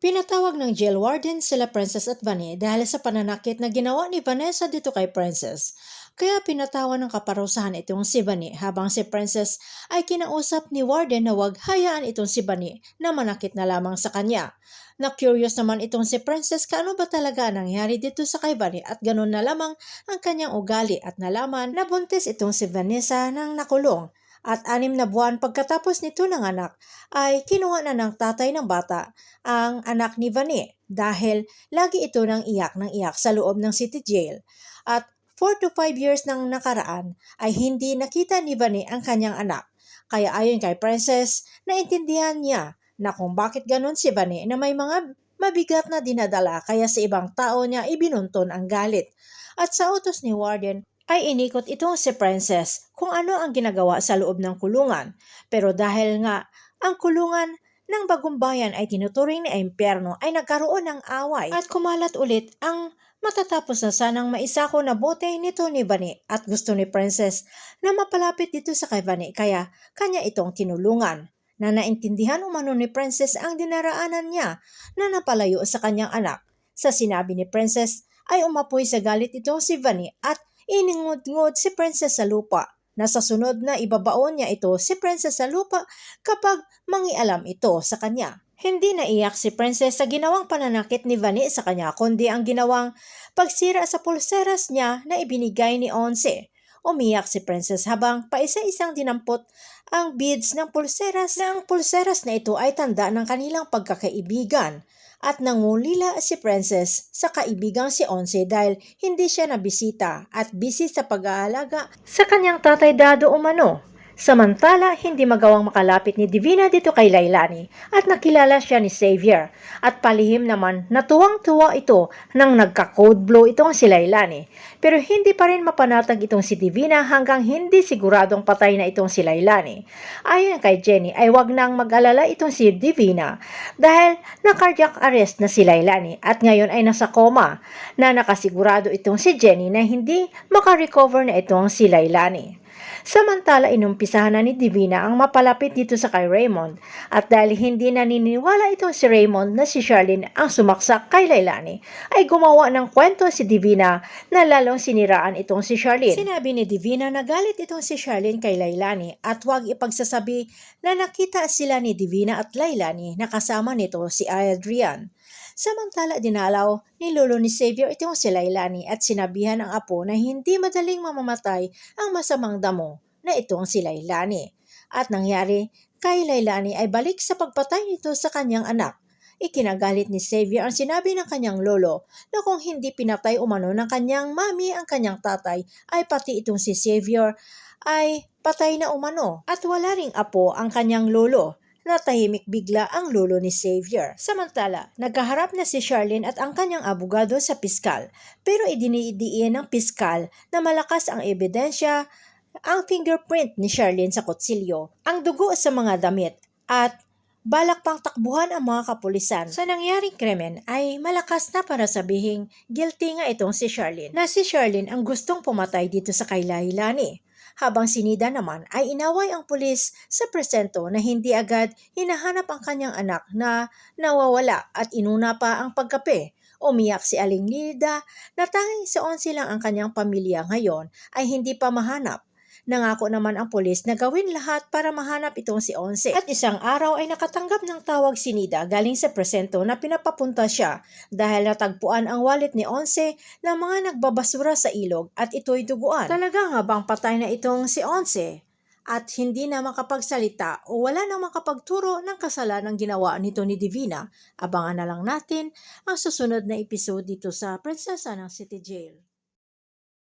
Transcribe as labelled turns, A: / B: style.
A: Pinatawag ng jail warden sila Princess at Vanny dahil sa pananakit na ginawa ni Vanessa dito kay Princess. Kaya pinatawan ng kaparusahan itong si Vanny habang si Princess ay kinausap ni warden na wag hayaan itong si Vanny na manakit na lamang sa kanya. Na-curious naman itong si Princess kaano ba talaga ang nangyari dito sa kay Vanny at ganun na lamang ang kanyang ugali at nalaman na buntis itong si Vanessa ng nakulong. At anim na buwan pagkatapos nito ng anak ay kinuha na ng tatay ng bata ang anak ni Vanny dahil lagi ito nang iyak ng iyak sa loob ng city jail. At 4 to 5 years nang nakaraan ay hindi nakita ni Vanny ang kanyang anak. Kaya ayon kay Princess, naintindihan niya na kung bakit ganon si Vanny na may mga mabigat na dinadala kaya sa ibang tao niya ibinunton ang galit. At sa utos ni Warden ay inikot itong si Princess kung ano ang ginagawa sa loob ng kulungan. Pero dahil nga ang kulungan ng bagong bayan ay tinuturing na impyerno ay nagkaroon ng away at kumalat ulit ang matatapos na sanang maisako na bote nito ni Bani at gusto ni Princess na mapalapit dito sa kay Bani kaya kanya itong tinulungan na naintindihan umano ni Princess ang dinaraanan niya na napalayo sa kanyang anak. Sa sinabi ni Princess ay umapoy sa galit ito si Vanny at iningod-ngod si Princess sa lupa na sa sunod na ibabaon niya ito si Princess sa lupa kapag mangialam ito sa kanya. Hindi naiyak si Princess sa ginawang pananakit ni Vanny sa kanya kundi ang ginawang pagsira sa pulseras niya na ibinigay ni Onse. Umiyak si Princess habang paisa-isang dinampot ang beads ng pulseras na ang pulseras na ito ay tanda ng kanilang pagkakaibigan at nangulila si Princess sa kaibigang si Onse dahil hindi siya nabisita at busy sa pag-aalaga sa kanyang tatay dado umano. Samantala, hindi magawang makalapit ni Divina dito kay Lailani at nakilala siya ni Xavier at palihim naman natuwang-tuwa ito nang nagka-code blow itong si Lailani. Pero hindi pa rin mapanatag itong si Divina hanggang hindi siguradong patay na itong si Lailani. Ayon kay Jenny ay wag nang mag-alala itong si Divina dahil na cardiac arrest na si Lailani at ngayon ay nasa coma na nakasigurado itong si Jenny na hindi makarecover na itong si Lailani. Samantala, inumpisahan na ni Divina ang mapalapit dito sa kay Raymond at dahil hindi naniniwala itong si Raymond na si Charlene ang sumaksak kay Lailani, ay gumawa ng kwento si Divina na lalong siniraan itong si Charlene. Sinabi ni Divina na galit itong si Charlene kay Lailani at huwag ipagsasabi na nakita sila ni Divina at Lailani na kasama nito si Adrian. Samantala dinalaw ni lolo ni Xavier itong si Lailani at sinabihan ang apo na hindi madaling mamamatay ang masamang damo na itong si Lailani. At nangyari kay Lailani ay balik sa pagpatay nito sa kanyang anak. Ikinagalit ni Xavier ang sinabi ng kanyang lolo na kung hindi pinatay umano ng kanyang mami ang kanyang tatay ay pati itong si Xavier ay patay na umano at wala ring apo ang kanyang lolo natahimik bigla ang lolo ni Xavier. Samantala, nagkaharap na si Charlene at ang kanyang abogado sa piskal, pero idinidiin ng piskal na malakas ang ebidensya ang fingerprint ni Charlene sa kutsilyo, ang dugo sa mga damit, at balak pang takbuhan ang mga kapulisan. Sa nangyaring krimen ay malakas na para sabihing guilty nga itong si Charlene, na si Charlene ang gustong pumatay dito sa Kailahilani habang si Nida naman ay inaway ang pulis sa presento na hindi agad hinahanap ang kanyang anak na nawawala at inuna pa ang pagkape. Umiyak si Aling Nida na tanging sa 11 lang ang kanyang pamilya ngayon ay hindi pa mahanap. Nangako naman ang pulis na gawin lahat para mahanap itong si Onse. At isang araw ay nakatanggap ng tawag si Nida galing sa presento na pinapapunta siya dahil natagpuan ang wallet ni Onse ng mga nagbabasura sa ilog at ito'y duguan. Talaga nga bang patay na itong si Onse? At hindi na makapagsalita o wala na makapagturo ng kasalanan ginawa nito ni Divina. Abangan na lang natin ang susunod na episode dito sa Prinsesa ng City Jail.